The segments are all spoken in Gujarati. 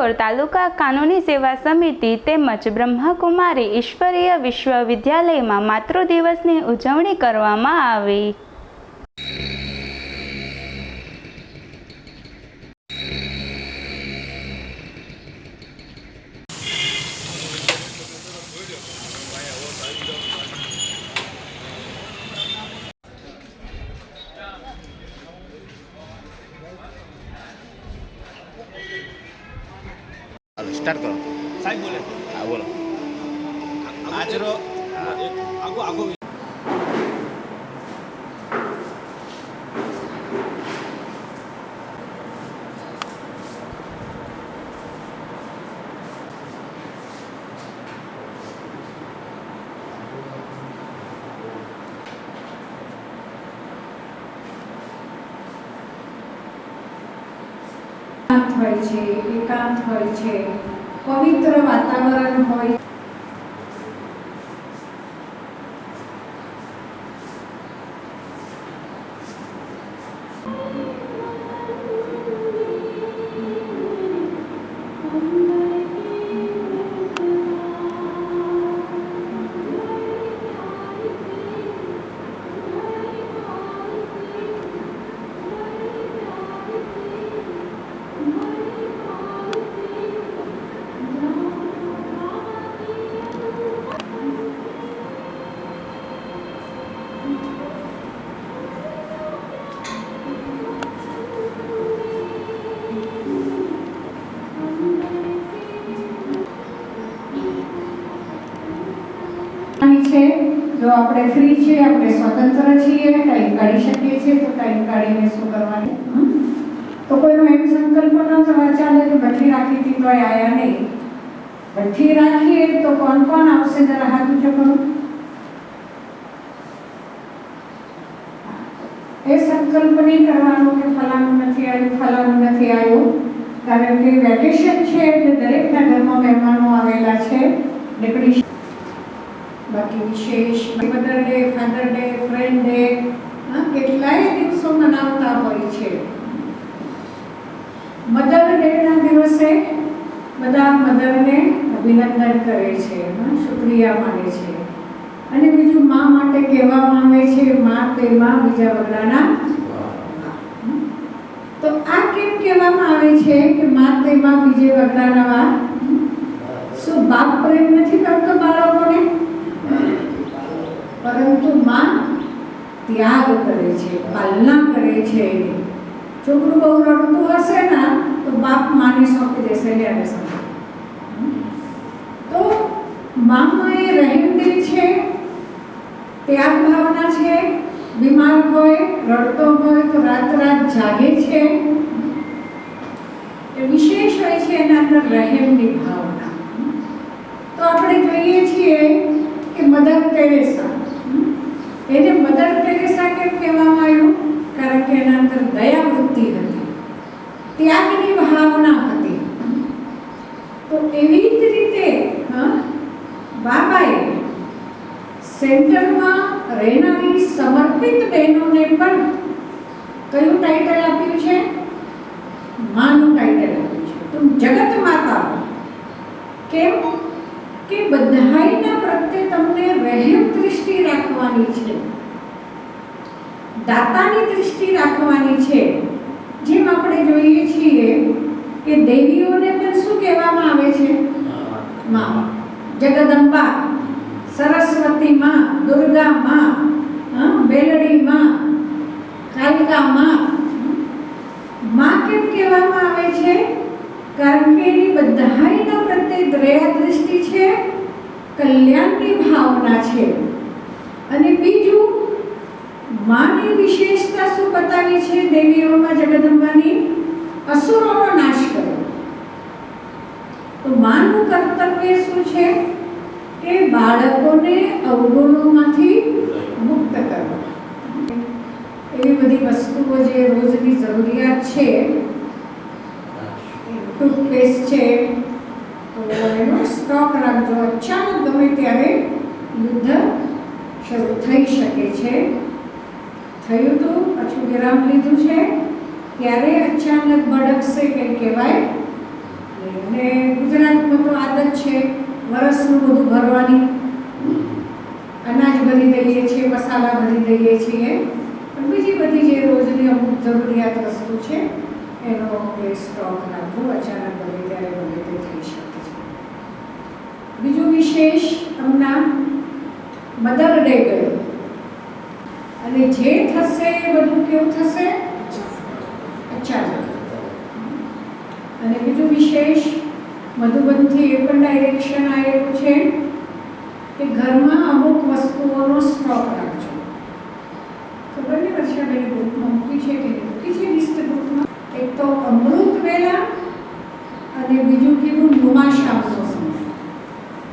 સિહોર તાલુકા કાનૂની સેવા સમિતિ તેમજ બ્રહ્મકુમારી ઈશ્વરીય વિશ્વવિદ્યાલયમાં માતૃ દિવસની ઉજવણી કરવામાં આવી. સ્ટાર્ટ કરો સાહેબ બોલે હા બોલો આજરો એક આગો આગો એકાંત હોય છે એકાંત હોય છે. પવિત્ર વાતાવરણ હોય છે. જો આપણે ફ્રી છીએ આપણે સ્વતંત્ર છીએ કંઈ કાઢી શકીએ છીએ, તો કંઈ કાઢીને શું કરવાનું? તો કોઈનો એમ સંકલ્પ ન થવા ચાલે કે ભઠ્ઠી રાખી હતી કોઈ આયા નહીં. ભઠ્ઠી રાખીએ તો કોણ કોણ આવશે? જરા હાથ ઊંચો એ સંકલ્પ નહીં કરવાનો કે ફલાણું નથી આવ્યું, ફલાણું નથી આવ્યું. કારણ કે વેકેશન છે એટલે દરેકના ઘરમાં મહેમાનો આવેલા છે, નીકળી બાકી વિશેષ mother day father day friend day હા, કેટલાય દિવસો મનાવતા હોય છે. મધર ડેના દિવસે બધા મધરને અભિનંદન કરે છે શુક્રિયા માને છે. અને બીજું મા માટે કહેવામાં આવે છે, મા તે મા બીજા વગડાના તો આ કેમ કહેવામાં આવે છે કે મા તે મા બીજે વગડાના વા શું બાપ પ્રેમ નથી કરતો બાળકોને? પરંતુ માં ત્યાગ કરે છે, પાલના કરે છે એની. છોકરું બહુ રડતું હશે ને, તો બાપ માને સોંપી દેશે, લે સંભાળ. તો મામાં એ રહેમદિલ છે, ત્યાગ ભાવના છે, બીમાર હોય, રડતો હોય, તો રાત રાત જાગે છે. એ વિશેષ હોય છે એના અંદર રહેમની ભાવના. તો આપણે જોઈએ છીએ કે મધર ટેરેસા એને મધર ટેરેસા કેમ કહેવામાં આવ્યું, કારણ કે એના અંદર દયા વૃત્તિ હતી. ત્યાગની ભાવના હતી. તો એવી જ રીતે બાબાએ સેન્ટરમાં રહેનારી સમર્પિત બહેનોને પણ કયું ટાઇટલ આપ્યું છે? માનું ટાઇટલ આપ્યું છે. તો જગત માતા. કેમ? કે બધાયના પ્રત્યે તમને વહેમ દૃષ્ટિ રાખવાની છે. દાતાની દૃષ્ટિ રાખવાની છે. જેમ આપણે જોઈએ છીએ કે દેવીઓને પણ શું કહેવામાં આવે છે? માં. જગદંબા સરસ્વતી માં દુર્ગા માં બેલડી માં કાલિકા માં માં કેમ કહેવામાં આવે છે? કારણ કે એની બધાયના પ્રત્યે દયા દૃષ્ટિ છે, કલ્યાણની ભાવના છે. અને બીજું, માની વિશેષતા શું બતાવી છે દેવીઓમાં જગદંબાની? અસુરોનો નાશ કર્યો. તો માનું કર્તવ્ય શું છે? કે બાળકોને અવગુણોમાંથી મુક્ત કરવા. એવી બધી વસ્તુઓ જે રોજની જરૂરિયાત છે ટૂથપેસ્ટ છે. તો એનો સ્ટોક રાખજો. અચાનક ગમે ત્યારે યુદ્ધ શરૂ થઈ શકે છે. થયું હતું પછી વિરામ લીધું છે. ત્યારે અચાનક ભડકશે કંઈ કહેવાય અને ગુજરાતમાં તો આદત છે વરસનું બધું ભરવાની. અનાજ ભરી દઈએ છીએ, મસાલા ભરી દઈએ છીએ. બીજી બધી જે રોજની અમુક જરૂરિયાત વસ્તુ છે એનો એ સ્ટોક રાખવો અચાનક ગમે ત્યારે ગમે તે થઈ શકે છે. બીજું વિશેષ હમણાં મધર ડે ગયો. અને જે થશે, એ બધું કેવું થશે? અચાનક. અને બીજું વિશેષ, મધુબનથી એ પણ ડાયરેક્શન આવેલું છે કે ઘરમાં અમુક વસ્તુઓનો સ્ટોક રાખજો. ખબર નહીં વર્ષાબેન ગ્રુપમાં મૂકી છે કે નહીં મૂકી છે લિસ્ટ ગ્રુપમાં એક તો અમૃત વેલા અને બીજું કીધું નુમાશામનો સમય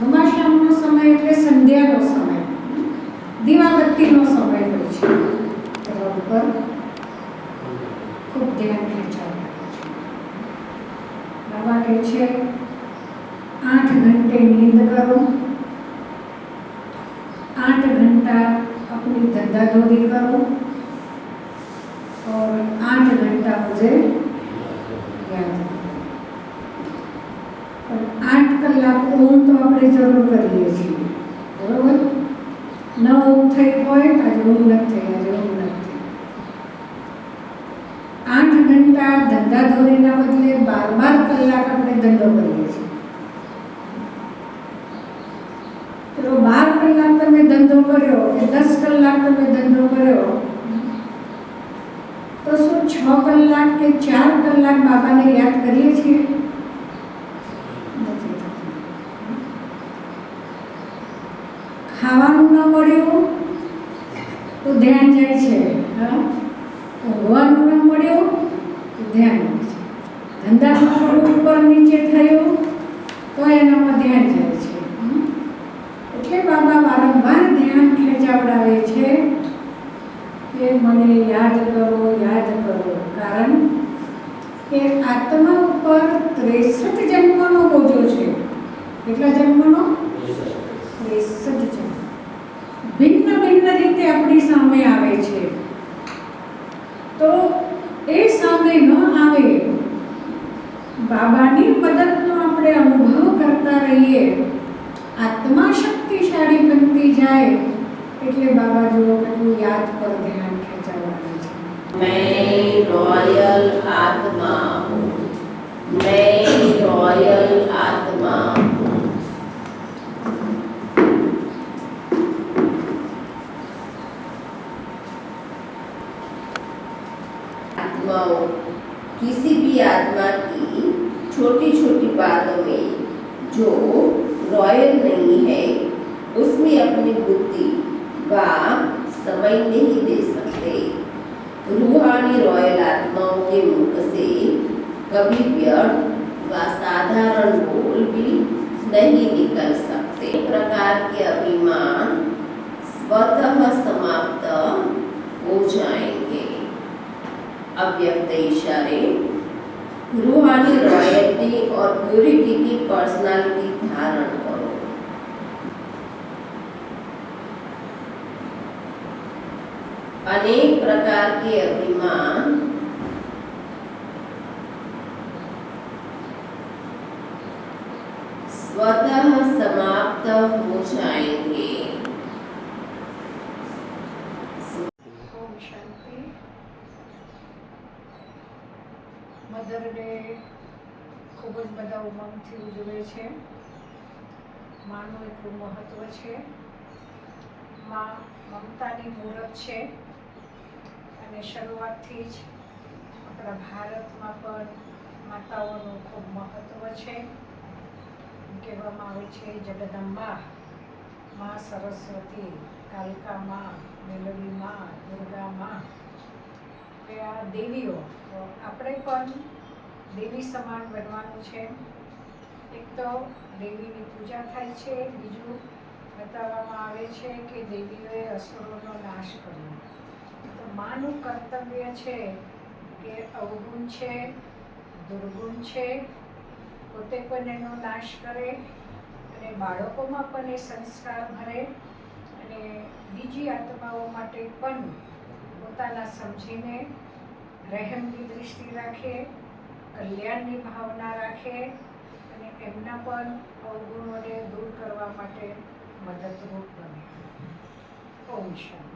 નુમાશામનો સમય એટલે સંધ્યાનો સમય દીવાબત્તીનો સમય હોય છે એના ઉપર ખૂબ ધ્યાન ખેંચાવવાનું છે બાબા કહે છે આઠ ઘંટે घंटे કરો. આઠ ઘંટા આપણી ધંધા ધોરી કરો. ઓર આઠ ઘંટા मुझे याद करो આઠ કલાક ઊંઘ તો આપણે જરૂર કરીએ છીએ. બરોબર? ન ઊંઘ થઈ હોય આજે ઊંઘ નથી થઈ, આજે ઊંઘ નથી આઠ ઘંટા ધંધા ધોરીના બદલે બાર બાર કલાક આપણે ધંધો કરીએ છીએ. ચલો બાર કલાક તમે ધંધો કર્યો કે દસ કલાક તમે ધંધો કર્યો? તો શું છ કલાક કે ચાર કલાક બાબાને યાદ કરીએ છીએ નથી થતું. ખાવાનું ન મળ્યું તો ધ્યાન જાય છે હા ઊંઘવાનું ન મળ્યું તો ધ્યાન જાય છે ધંધામાં થોડું ઉપર નીચે થયું તો એનામાં ધ્યાન જાય છે હમ? એટલે બાબા વારંવાર ધ્યાન ખેંચાવડાવે છે કે મને યાદ કરો યાદ કરો કારણ કે આત્મા ઉપર ત્રેસઠ જન્મનો બોજો છે કેટલા જન્મનો જન્મ ભિન્ન ભિન્ન રીતે આપણી સામે આવે છે. તો એ સામે ન આવે, બાબાની મદદનો આપણે અનુભવ કરતા રહીએ. આત્મા શક્તિશાળી બનતી જાય, એટલે બાબા જુઓ કેટલું યાદ પર ધ્યાન आत्मा की छोटी छोटी बातों में जो रॉयल नहीं है, उसमें अपनी बुद्धि व समय नहीं दे सकते। रूहानी रॉयल आत्माओं के मुख से कभी व्यर्थ व साधारण बोल भी नहीं निकल सकते। प्रकार के अभिमान स्वतः समाप्त हो जाएँगे। अव्यक्त इशारे। रूहानी रॉयल्टी और प्योरिटी की पर्सनालिटी धारण करो। अनेक प्रकार के अभिमान, स्वतः समाप्त हो जाएँगे। મધર ડે ખૂબ જ બધા ઉમંગથી ઉજવે છે. માનું એટલું મહત્વ છે. માં મમતાની મૂરત છે અને શરૂઆતથી જ આપણા ભારતમાં પણ માતાઓનું ખૂબ મહત્વ છે. કહેવામાં આવે છે, જગદંબા, માં સરસ્વતી, કાલકા માં, મેલડી માં, દુર્ગા માં એ આ દેવીઓ, આપણે પણ દેવી સમાન બનવાનું છે. એક તો દેવીની પૂજા થાય છે, બીજું બતાવવામાં આવે છે કે દેવીઓએ અસુરોનો નાશ કર્યો. તો માનું કર્તવ્ય છે કે અવગુણ છે, દુર્ગુણ છે, પોતે પણ એનો નાશ કરે અને બાળકોમાં પણ એ સંસ્કાર ભરે અને બીજી આત્માઓ માટે પણ પોતાના સમજીને, રહેમની દૃષ્ટિ રાખે, કલ્યાણની ભાવના રાખે અને એમના પણ અવગુણોને દૂર કરવા માટે મદદરૂપ બને. ઓમ શાંતિ.